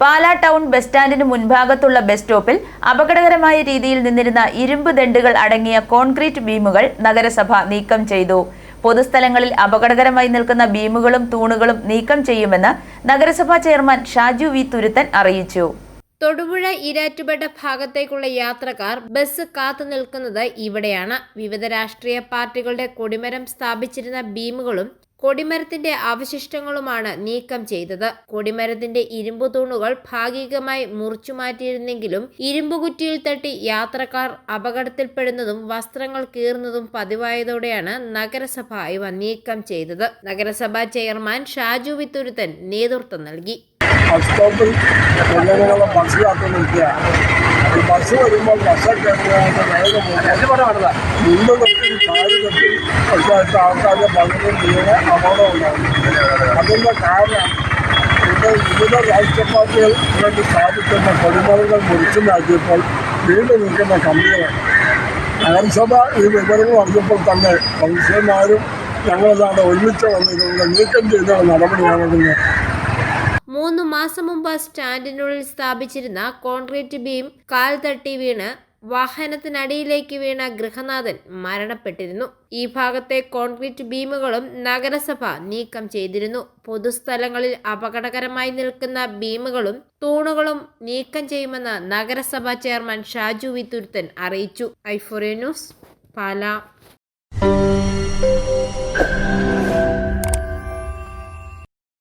Pala town bus സ്റ്റാൻഡിന് മുൻഭാഗത്തുള്ള bus സ്റ്റോപ്പിൽ അപകടകരമായ രീതിയിൽ നിന്നിരുന്ന ഇരുമ്പ് ദണ്ടുകൾ അടങ്ങിയ കോൺക്രീറ്റ് ബീമുകൾ നഗരസഭ നീക്കം ചെയ്തു. പൊതുസ്ഥലങ്ങളിൽ അപകടകരമായി നിൽക്കുന്ന ബീമുകളും തൂണുകളും നീക്കം ചെയ്യുമെന്ന് നഗരസഭാ ചെയർമാൻ ഷാജു വി തുരുത്തൻ അറിയിച്ചു. തൊടുപുഴ ഇരാറ്റുപേട്ട ഭാഗത്തേക്കുള്ള യാത്രക്കാർ ബസ് കാത്തു നിൽക്കുന്നത് ഇവിടെയാണ്. വിവിധ രാഷ്ട്രീയ പാർട്ടികളുടെ കൊടിമരം സ്ഥാപിച്ചിരുന്ന ബീമുകളും കൊടിമരത്തിന്റെ അവശിഷ്ടങ്ങളുമാണ് നീക്കം ചെയ്തത്. കൊടിമരത്തിന്റെ ഇരുമ്പു തൂണുകൾ ഭാഗികമായി മുറിച്ചു മാറ്റിയിരുന്നെങ്കിലും ഇരുമ്പുകുറ്റിയിൽ തട്ടി യാത്രക്കാർ അപകടത്തിൽപ്പെടുന്നതും വസ്ത്രങ്ങൾ കീറുന്നതും പതിവായതോടെയാണ് നഗരസഭ ഇവ നീക്കം ചെയ്തത്. നഗരസഭാ ചെയർമാൻ ഷാജു വിത്തുരുത്തൻ നേതൃത്വം നൽകി. ബസ് വരുമ്പോൾ ബസ്സൊക്കെ വേഗം മുണ്ട് കെട്ടി കാൽ ഒക്കെ ആയിട്ട് ആൾക്കാരുടെ പലരും വീണ് അപകടം ഉണ്ടാകും അതിന്റെ കാരണം ഇത് വിവിധ രാഷ്ട്രീയ പാർട്ടികൾ വേണ്ടി സ്ഥാപിക്കുന്ന കൊടിമരങ്ങൾ മുറിച്ചു മാറ്റിയപ്പോൾ വീണ്ടു നിൽക്കുന്ന കമ്പികളാണ് നഗരസഭ ഈ വിവരങ്ങൾ അറിഞ്ഞപ്പോൾ തന്നെ കൗൺസിലർമാരും ഞങ്ങളെല്ലാം ഒരുമിച്ച് വന്ന് ഇതുകൊണ്ട് നീക്കം ചെയ്ത നടപടിയാണെന്ന് മൂന്ന് മാസം മുമ്പ് സ്റ്റാൻഡിനുള്ളിൽ സ്ഥാപിച്ചിരുന്ന കോൺക്രീറ്റ് ബീം കാൽ തട്ടി വീണ് വാഹനത്തിനടിയിലേക്ക് വീണ ഗൃഹനാഥൻ മരണപ്പെട്ടിരുന്നു. ഈ ഭാഗത്തെ കോൺക്രീറ്റ് ബീമുകളും നഗരസഭ നീക്കം ചെയ്തിരുന്നു. പൊതുസ്ഥലങ്ങളിൽ അപകടകരമായി നിൽക്കുന്ന ബീമുകളും തൂണുകളും നീക്കം ചെയ്യുമെന്ന് നഗരസഭാ ചെയർമാൻ ഷാജു വിത്തുരുത്തൻ അറിയിച്ചു. ഐഫോറിയ ന്യൂസ് പാലാ.